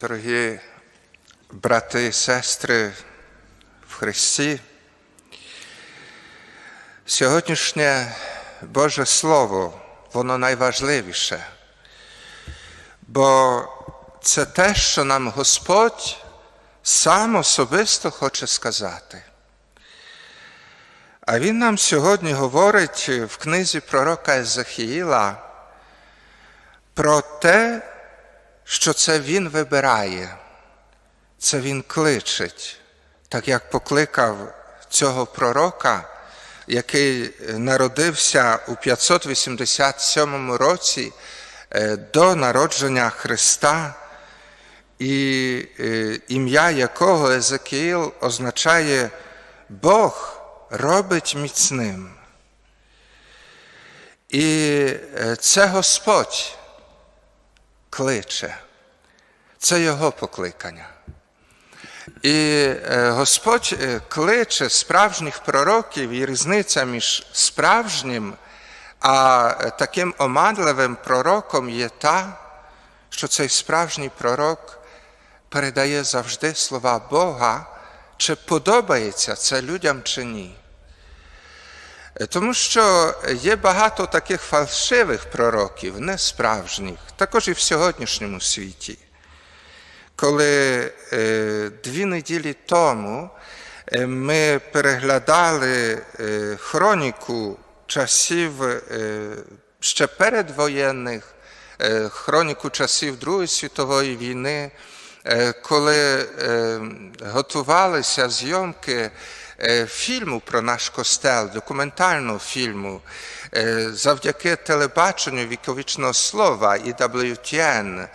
Дорогі брати і сестри в Христі, сьогоднішнє Боже Слово, воно найважливіше, бо це те, що нам Господь сам особисто хоче сказати. А Він нам сьогодні говорить в книзі пророка Езахіїла про те, що це Він вибирає, це Він кличить, так як покликав цього пророка, який народився у 587 році е, до народження Христа, і е, ім'я якого Езекіїл означає Бог робить міцним. І е, це Господь кличе. Це Його покликання. І Господь кличе справжніх пророків і різниця між справжнім, а таким оманливим пророком є та, що цей справжній пророк передає завжди слова Бога, чи подобається це людям чи ні. Тому що є багато таких фальшивих пророків, несправжніх, також і в сьогоднішньому світі. Коли е, дві неділі тому е, ми переглядали е, хроніку часів ще передвоєнних, хроніку часів Другої світової війни, коли готувалися зйомки фільму про наш костел, документального фільму, е, завдяки телебаченню віковічного слова і WTN,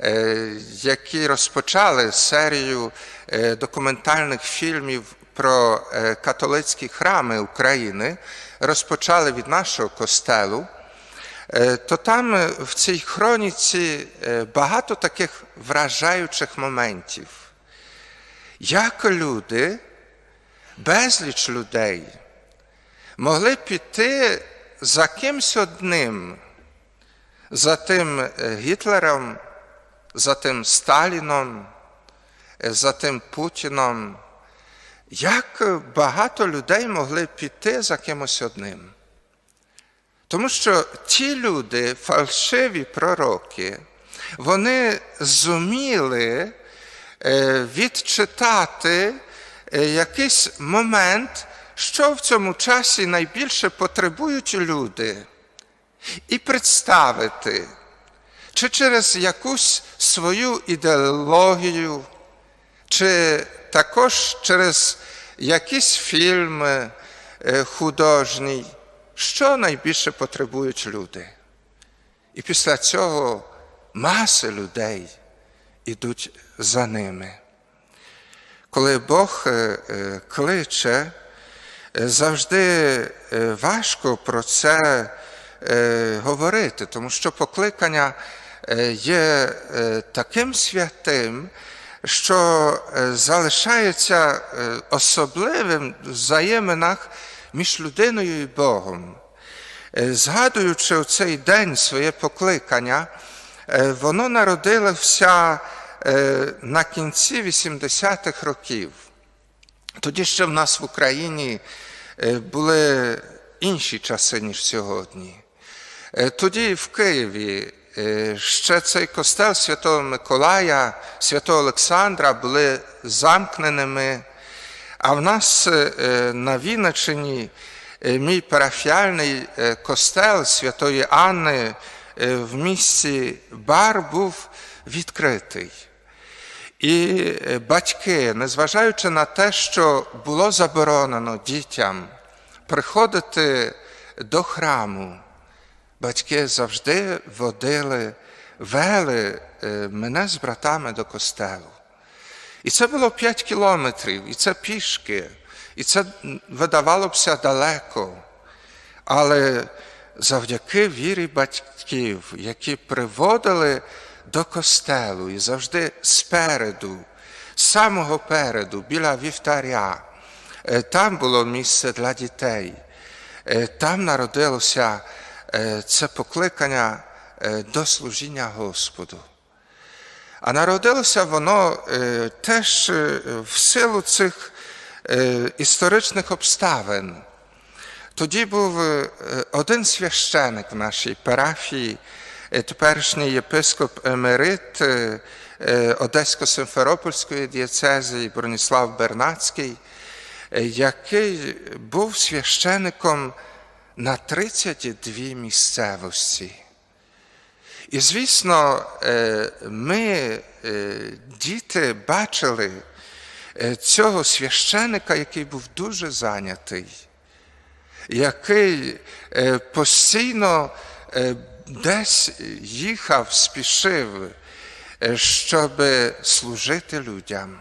е, які розпочали серію е, документальних фільмів про е, католицькі храми України, розпочали від нашого костелу. Е, то там е, в цій хроніці е, багато таких вражаючих моментів. Як люди, безліч людей, могли піти за кимсь одним, за тим Гітлером, за тим Сталіном, за тим Путіном, як багато людей могли піти за кимось одним. Тому що ті люди, фальшиві пророки, вони зуміли відчитати якийсь момент, що в цьому часі найбільше потребують люди, і представити, чи через якусь свою ідеологію, чи також через якийсь фільм художній що найбільше потребують люди. І після цього маси людей ідуть за ними. Коли Бог кличе, завжди важко про це говорити, тому що покликання є таким святим, що залишається особливим в взаєминах між людиною і Богом. Згадуючи у цей день своє покликання, воно народилося на кінці 80-х років. Тоді ще в нас в Україні були інші часи, ніж сьогодні. Тоді в Києві ще цей костел Святого Миколая, Святого Олександра були замкненими. А в нас на Вінниччині мій парафіальний костел Святої Анни в місті Бар був відкритий. І батьки, незважаючи на те, що було заборонено дітям приходити до храму, батьки завжди водили, вели мене з братами до костелу. І це було 5 кілометрів, і це пішки, і це видавалося далеко. Але завдяки вірі батьків, які приводили до костелу і завжди спереду, самого переду, біля вівтаря, там було місце для дітей, там народилося це покликання до служіння Господу. А народилося воно е, теж е, в силу цих е, історичних обставин. Тоді був е, один священик в нашій парафії, е, теперішній єпископ Емерит е, е, Одесько-Симферопольської дієцезії Броніслав Бернацький, е, який був священиком на 32 місцевості. І, звісно, е, ми, е, діти, бачили е, цього священика, який був дуже зайнятий, який е, постійно е, десь їхав, спішив, е, щоб служити людям.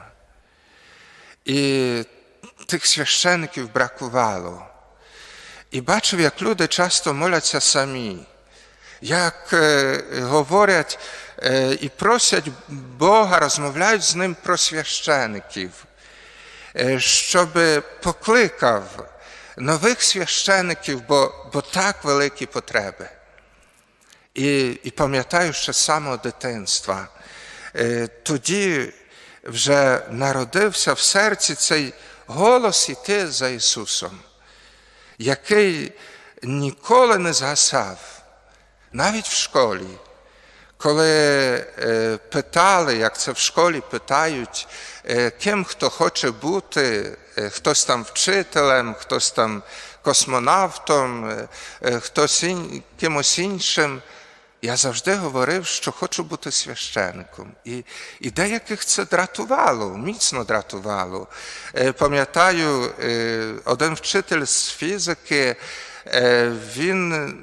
І тих священиків бракувало. І бачив, як люди часто моляться самі, як е, говорять е, і просять Бога, розмовляють з ним про священиків, щоб покликав нових священиків, бо, бо так великі потреби. І, і пам'ятаю ще з самого дитинства. Е, Тоді вже народився в серці цей голос іти за Ісусом, який ніколи не згасав, навіть в школі. Коли е, питали, як це в школі питають, е, ким хто хоче бути, хтось там вчителем, хтось там космонавтом, хтось кимось іншим, я завжди говорив, що хочу бути священником. І, і деяких це дратувало, міцно дратувало. Е, Пам'ятаю, е, один вчитель з фізики, е, він,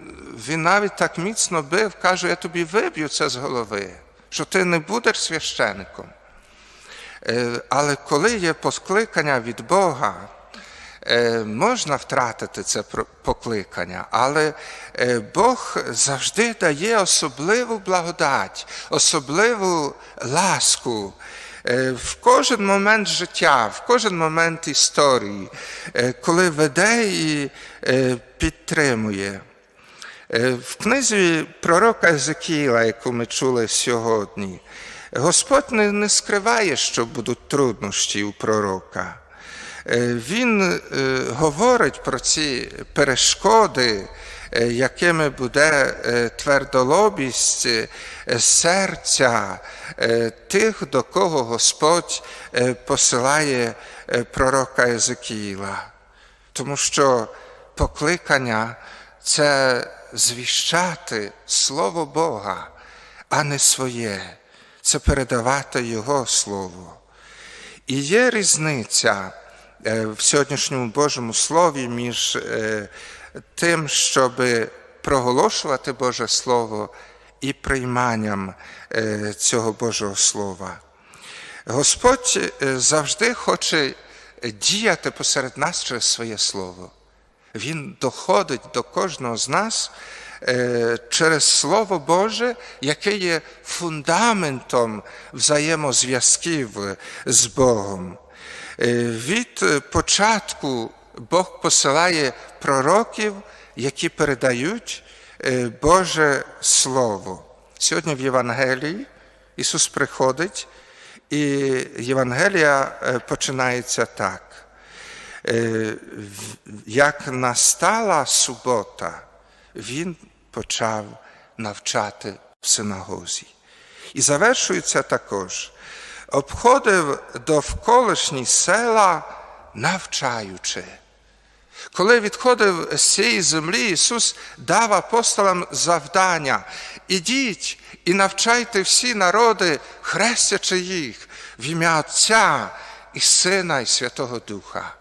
він навіть так міцно бив, каже, я тобі виб'ю це з голови, що ти не будеш священником. Але коли є покликання від Бога, можна втратити це покликання, але е, Бог завжди дає особливу благодать, особливу ласку е, в кожен момент життя, в кожен момент історії, е, коли веде і е, підтримує. Е, В книзі пророка Езекіла, яку ми чули сьогодні, Господь не скриває, що будуть труднощі у пророка. Е, Він е, говорить про ці перешкоди, е, якими буде твердолобість серця тих, до кого Господь посилає пророка Езекіла. Тому що покликання це звіщати Слово Бога, а не своє, це передавати Його Слово. І є різниця в сьогоднішньому Божому Слові між е, тим, щоб проголошувати Боже Слово і прийманням е, цього Божого Слова. Господь е, завжди хоче діяти посеред нас через своє Слово. Він доходить до кожного з нас е, через Слово Боже, яке є фундаментом взаємозв'язків з Богом. Е, Від початку Бог посилає пророків, які передають е, Боже Слово. Сьогодні в Євангелії Ісус приходить, і Євангелія е, починається так. Е, Як настала субота, він почав навчати в синагозі. І завершується також. Обходив довколишні села, навчаючи. Коли відходив з цієї землі, Ісус дав апостолам завдання: ідіть і навчайте всі народи, хрестячи їх в ім'я Отця і Сина і Святого Духа.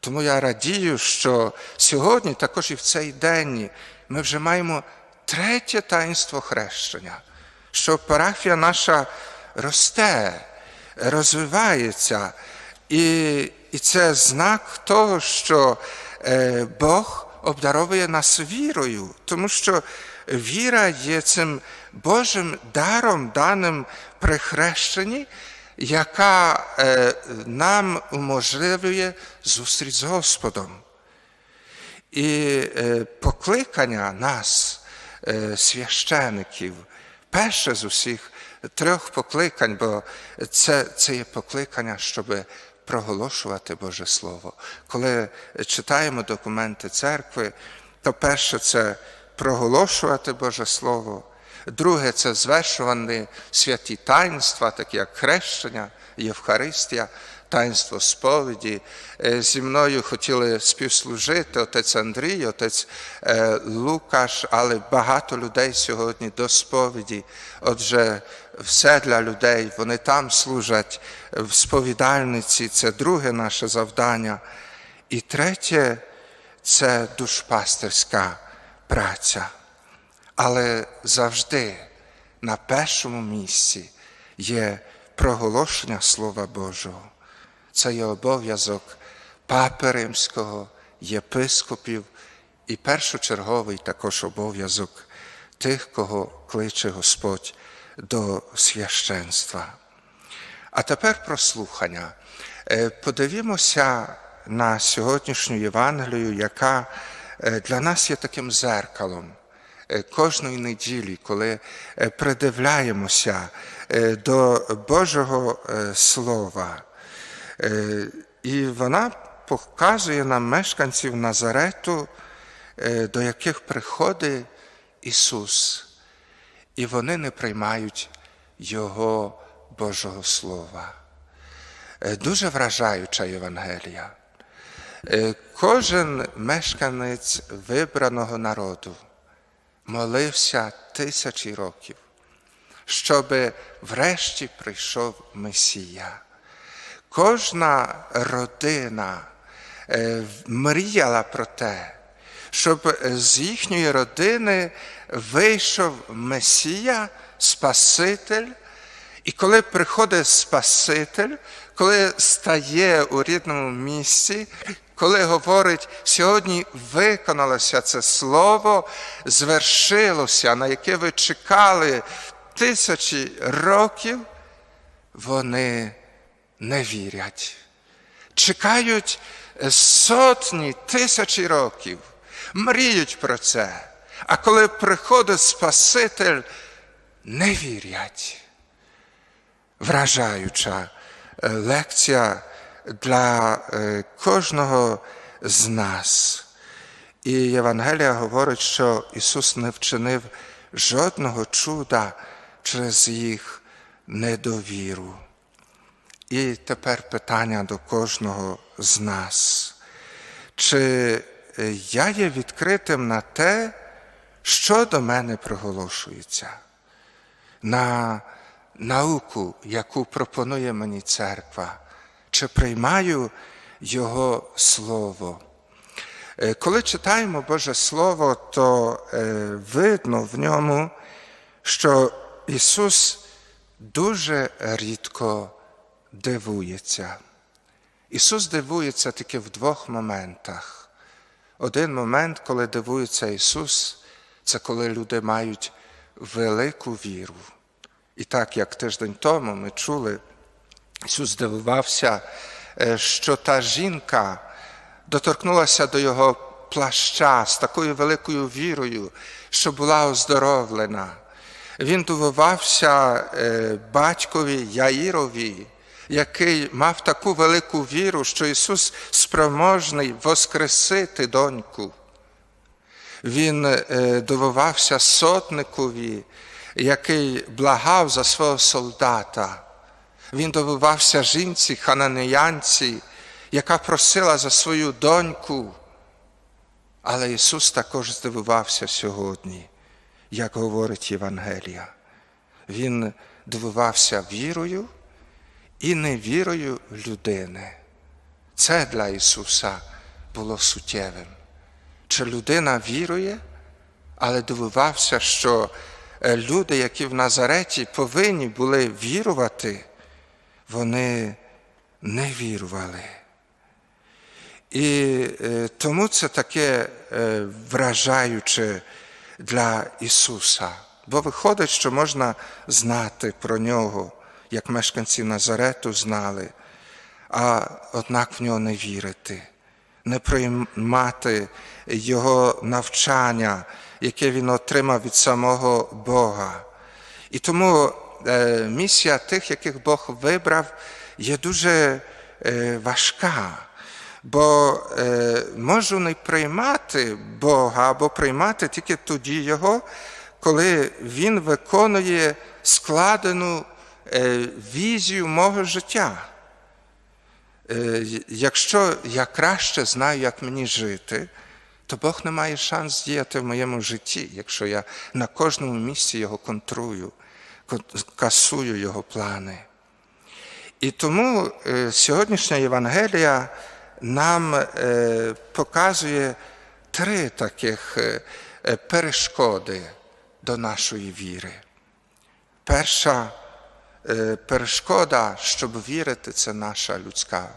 Тому я радію, що сьогодні, також і в цей день, ми вже маємо третє таїнство хрещення, що парафія наша росте, розвивається, і, і це знак того, що е, Бог обдаровує нас вірою, тому що віра є цим Божим даром, даним при хрещенні, яка е, нам уможливлює зустріч з Господом. І е, покликання нас, священиків, перше з усіх трьох покликань, бо це, це є покликання, щоб проголошувати Боже Слово. Коли читаємо документи церкви, то перше це проголошувати Боже Слово. Друге це звершувані святі таїнства, такі як хрещення, Євхаристія, таїнство сповіді. Е, Зі мною хотіли співслужити отець Андрій, отець е, Лукаш, але багато людей сьогодні до сповіді. Отже, все для людей, вони там служать в сповідальниці, це друге наше завдання. І третє це душпастерська праця. Але завжди на першому місці є проголошення Слова Божого. Це є обов'язок папи римського, єпископів і першочерговий також обов'язок тих, кого кличе Господь до священства. А тепер про слухання. Е, Подивімося на сьогоднішню Євангелію, яка е, для нас є таким зеркалом кожної неділі, коли е, придивляємося е, до Божого е, Слова. Е, І вона показує нам мешканців Назарету, е, до яких приходить Ісус, і вони не приймають Його Божого Слова. Е, Дуже вражаюча Євангелія. Е, Кожен мешканець вибраного народу молився тисячі років, щоб врешті прийшов Месія. Кожна родина е, мріяла про те, щоб з їхньої родини вийшов Месія, Спаситель, і коли приходить Спаситель, коли стає у рідному місці, коли говорить, сьогодні виконалося це слово, звершилося, на яке ви чекали тисячі років, вони не вірять. Чекають сотні, тисячі років, мріють про це. А коли приходить Спаситель, не вірять. Вражаюча е, лекція для е, кожного з нас. І Євангелія говорить, що Ісус не вчинив жодного чуда через їх недовіру. І тепер питання до кожного з нас. Чи я є відкритим на те, що до мене проголошується, на науку, яку пропонує мені церква, чи приймаю Його Слово? Е, Коли читаємо Боже Слово, то е, видно в ньому, що Ісус дуже рідко дивується. Ісус дивується тільки в двох моментах. Один момент, коли дивується Ісус, це коли люди мають велику віру. І так, як тиждень тому ми чули, Ісус дивувався, е, що та жінка доторкнулася до Його плаща з такою великою вірою, що була оздоровлена. Він дивувався е, батькові Яїрові, який мав таку велику віру, що Ісус спроможний воскресити доньку. Він е, дивувався сотникові, який благав за свого солдата. Він дивувався жінці, хананеянці, яка просила за свою доньку. Але Ісус також здивувався сьогодні, як говорить Євангелія. Він дивувався вірою і невірою людини. Це для Ісуса було суттєвим. Чи людина вірує, але дивувався, що е, люди, які в Назареті повинні були вірувати, вони не вірували. І е, тому це таке е, вражаюче для Ісуса. Бо виходить, що можна знати про нього, як мешканці Назарету знали, а однак в нього не вірити, не приймати Його навчання, яке він отримав від самого Бога. І тому е, місія тих, яких Бог вибрав, є дуже е, важка. Бо е, можу не приймати Бога або приймати тільки тоді Його, коли Він виконує складену візію мого життя. Якщо я краще знаю, як мені жити, то Бог не має шанс діяти в моєму житті, якщо я на кожному місці його контрую, кон- касую його плани. І тому е, сьогоднішня Євангелія нам е, показує три таких е, перешкоди до нашої віри. Перша перешкода, щоб вірити, це наша людська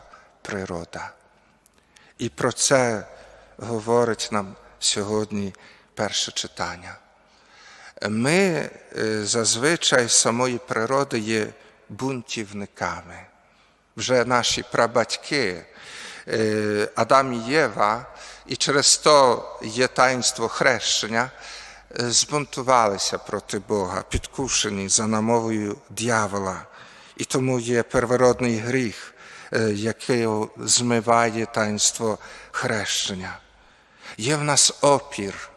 природа. І про це говорить нам сьогодні перше читання. Ми е, зазвичай з самої природи є бунтівниками. Вже наші прабатьки е, Адам і Єва, і через то є таїнство хрещення, е, збунтувалися проти Бога, підкушені за намовою дьявола. І тому є первородний гріх, який змиває таїнство хрещення. Є в нас опір,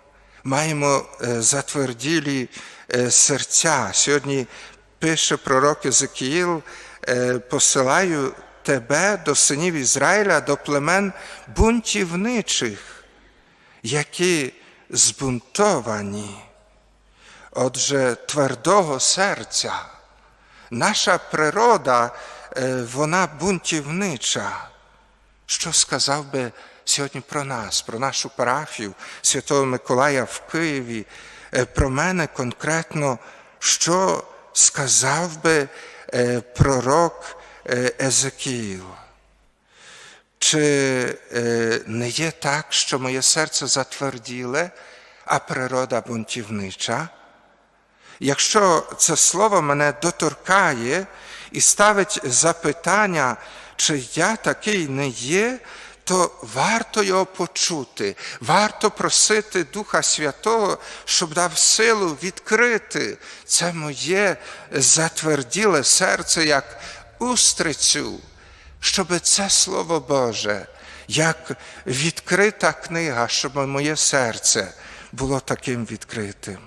маємо е, затверділі е, серця. Сьогодні пише пророк Езекіїл, е, посилаю тебе до синів Ізраїля, до племен бунтівничих, які збунтовані. Отже, твердого серця. Наша природа, вона бунтівнича. Що сказав би сьогодні про нас, про нашу парафію Святого Миколая в Києві, е, про мене конкретно, що сказав би е, пророк е, Езекіїл? Чи не є так, що моє серце затверділе, а природа бунтівнича? Якщо це слово мене доторкає і ставить запитання, чи я такий не є, то варто його почути, варто просити Духа Святого, щоб дав силу відкрити це моє затверділе серце як устрицю, щоб це Слово Боже, як відкрита книга, щоб моє серце було таким відкритим.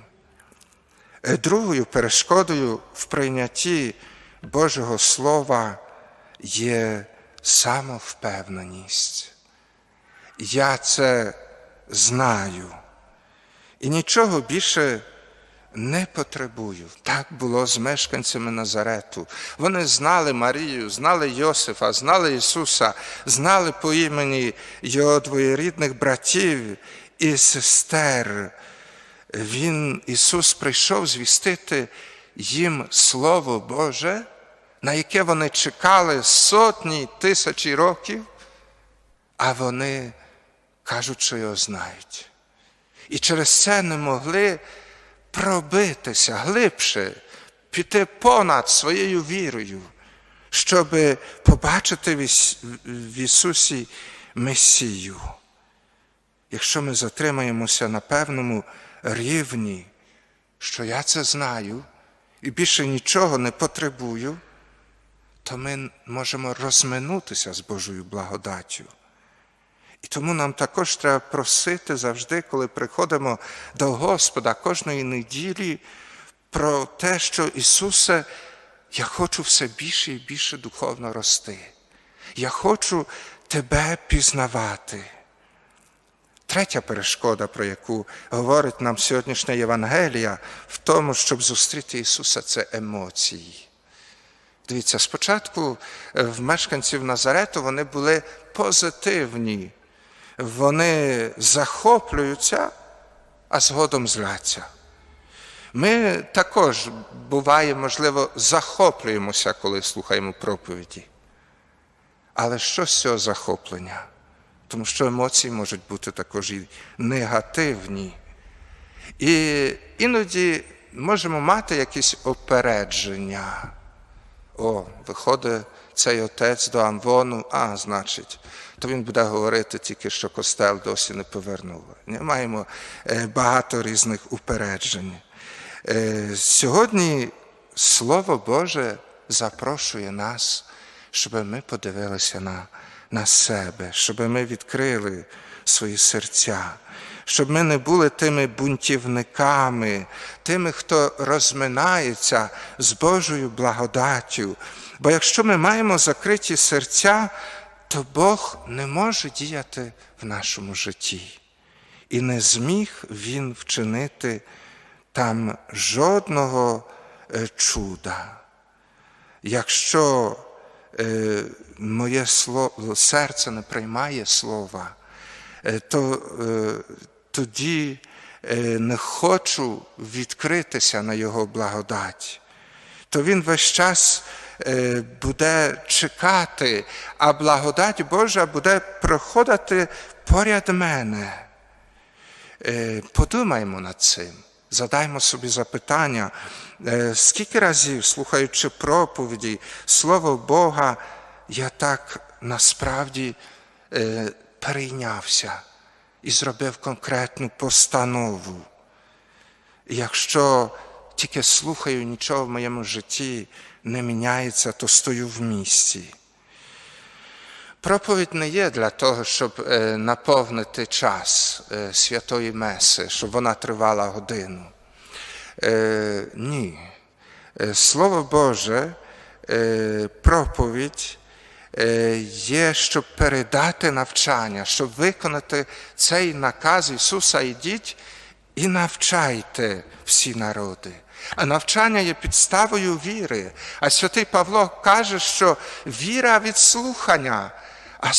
Е, Другою перешкодою в прийнятті Божого Слова є самовпевненість. Я це знаю і нічого більше не потребую. Так було з мешканцями Назарету. Вони знали Марію, знали Йосифа, знали Ісуса, знали по імені Його двоєрідних братів і сестер. Він, Ісус, прийшов звістити їм Слово Боже, на яке вони чекали сотні тисячі років, а вони кажуть, що його знають. І через це не могли пробитися глибше, піти понад своєю вірою, щоб побачити в Ісусі Месію. Якщо ми затримаємося на певному рівні, що я це знаю і більше нічого не потребую, то ми можемо розминутися з Божою благодаттю. І тому нам також треба просити завжди, коли приходимо до Господа кожної неділі, про те, що Ісусе, я хочу все більше і більше духовно рости. Я хочу Тебе пізнавати. Третя перешкода, про яку говорить нам сьогоднішня Євангелія, в тому, щоб зустріти Ісуса, це емоції. Дивіться, спочатку е, в мешканців Назарету вони були позитивні, вони захоплюються, а згодом зляться. Ми також буває, можливо, захоплюємося, коли слухаємо проповіді. Але що з цього захоплення? Тому що емоції можуть бути також і негативні. І іноді можемо мати якісь опередження. О, виходить цей отець до Амвону, а, значить, то він буде говорити тільки, що костел досі не повернули. Не маємо е, багато різних упереджень. Е, Сьогодні Слово Боже запрошує нас, щоб ми подивилися на, на себе, щоб ми відкрили свої серця, щоб ми не були тими бунтівниками, тими, хто розминається з Божою благодаттю. Бо якщо ми маємо закриті серця, то Бог не може діяти в нашому житті. І не зміг Він вчинити там жодного е, чуда. Якщо е, моє серце не приймає слова, е, то тоді е, не хочу відкритися на Його благодать, то він весь час е, буде чекати, а благодать Божа буде проходити поряд мене. Е, Подумаймо над цим, задаймо собі запитання, скільки разів, слухаючи проповіді, Слово Бога, я так насправді перейнявся і зробив конкретну постанову. І Якщо тільки слухаю, нічого в моєму житті не міняється, то стою в місці. Проповідь не є для того, щоб е, наповнити час е, святої Меси, щоб вона тривала годину. Е, Ні. Слово Боже, проповідь є, щоб передати навчання, щоб виконати цей наказ Ісуса ідіть і навчайте всі народи. А навчання є підставою віри. А святий Павло каже, що віра від слухання, а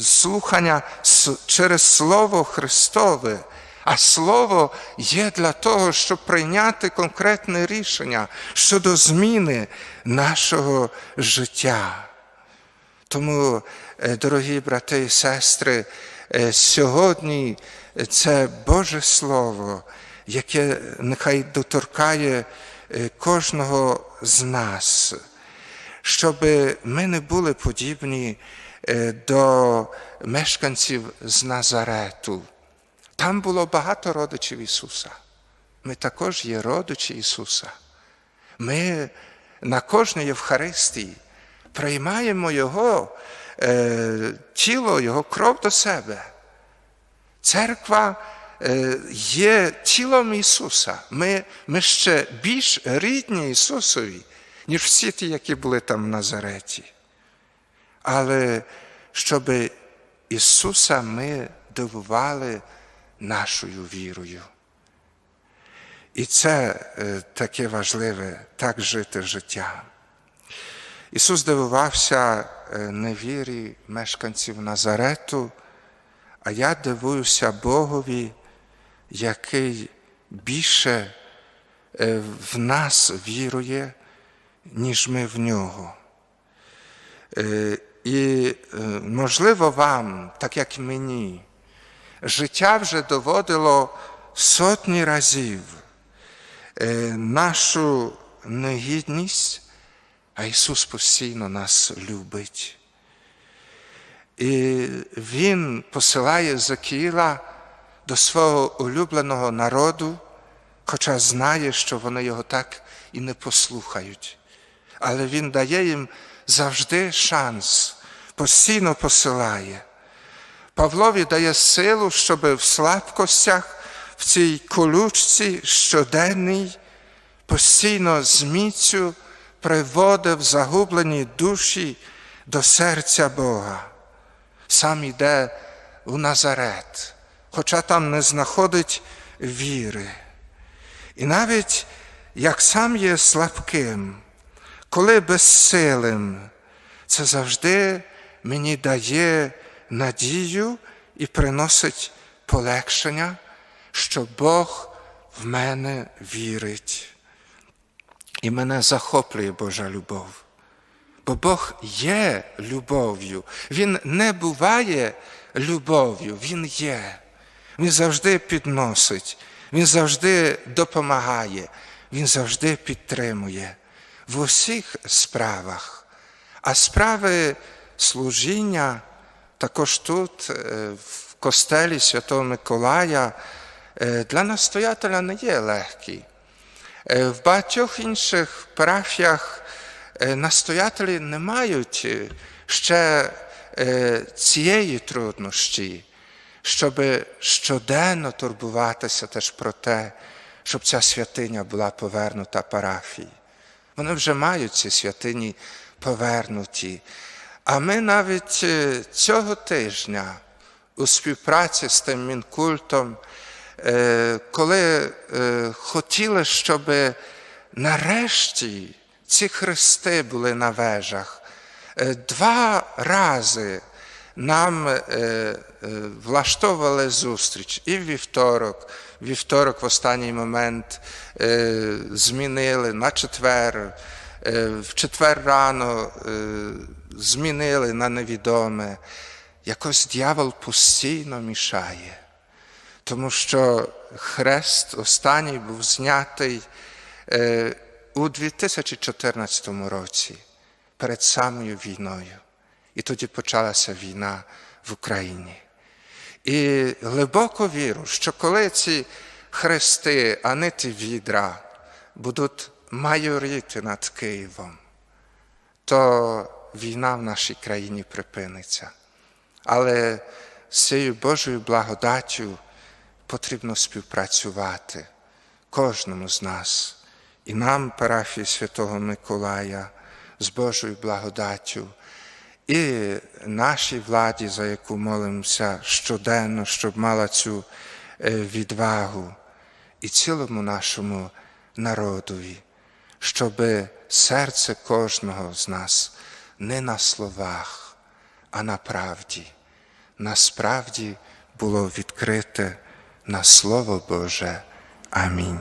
слухання через Слово Христове. А Слово є для того, щоб прийняти конкретне рішення щодо зміни нашого життя. Тому, е, дорогі брати і сестри, е, сьогодні це Боже Слово, яке нехай доторкає е, кожного з нас, щоб ми не були подібні до мешканців з Назарету. Там було багато родичів Ісуса. Ми також є родичі Ісуса. Ми на кожній Євхаристії приймаємо Його е, тіло, Його кров до себе. Церква е, є тілом Ісуса. Ми, ми ще більш рідні Ісусові, ніж всі ті, які були там в Назареті. Але щоб Ісуса ми дивували нашою вірою. І це е, таке важливе, так жити життя. Ісус дивувався е, невірі мешканців Назарету, а я дивуюся Богові, який більше е, в нас вірує, ніж ми в нього. Е, І можливо вам, так як мені, життя вже доводило сотні разів нашу негідність, а Ісус постійно нас любить. І Він посилає Закіла до свого улюбленого народу, хоча знає, що вони його так і не послухають. Але Він дає їм завжди шанс, постійно посилає. Павлові дає силу, щоб в слабкостях, в цій колючці щоденній, постійно з міцю приводив загублені душі до серця Бога. Сам іде у Назарет, хоча там не знаходить віри. І навіть як сам є слабким, коли безсилим, це завжди мені дає надію і приносить полегшення, що Бог в мене вірить. І мене захоплює Божа любов. Бо Бог є любов'ю. Він не буває любов'ю, Він є. Він завжди підносить, Він завжди допомагає, Він завжди підтримує в усіх справах. А справи служіння також тут, е, в костелі Святого Миколая, е, для настоятеля не є легкі. В багатьох інших парафіях е, настоятелі не мають е, ще е, цієї труднощі, щоб щоденно турбуватися теж про те, щоб ця святиня була повернута парафії. Вони вже мають ці святині повернуті. А ми навіть цього тижня у співпраці з тим мінкультом, коли е, хотіли, щоб нарешті ці хрести були на вежах, е, два рази нам е, е, влаштовували зустріч і в вівторок. Вівторок в останній момент е, змінили на четвер, е, в четвер рано е, змінили на невідоме. Якось дьявол постійно мішає, тому що хрест останній був знятий е, у 2014 році перед самою війною. І тоді почалася війна в Україні. І глибоко віру, що коли ці хрести, а не ті відра, будуть майоріти над Києвом, то війна в нашій країні припиниться. Але з цією Божою благодаттю потрібно співпрацювати кожному з нас, і нам, парафії Святого Миколая, з Божою благодаттю, і нашій владі, за яку молимося щоденно, щоб мала цю е, відвагу, і цілому нашому народові, щоб серце кожного з нас не на словах, а на правді, насправді було відкрите на Слово Боже. Амінь.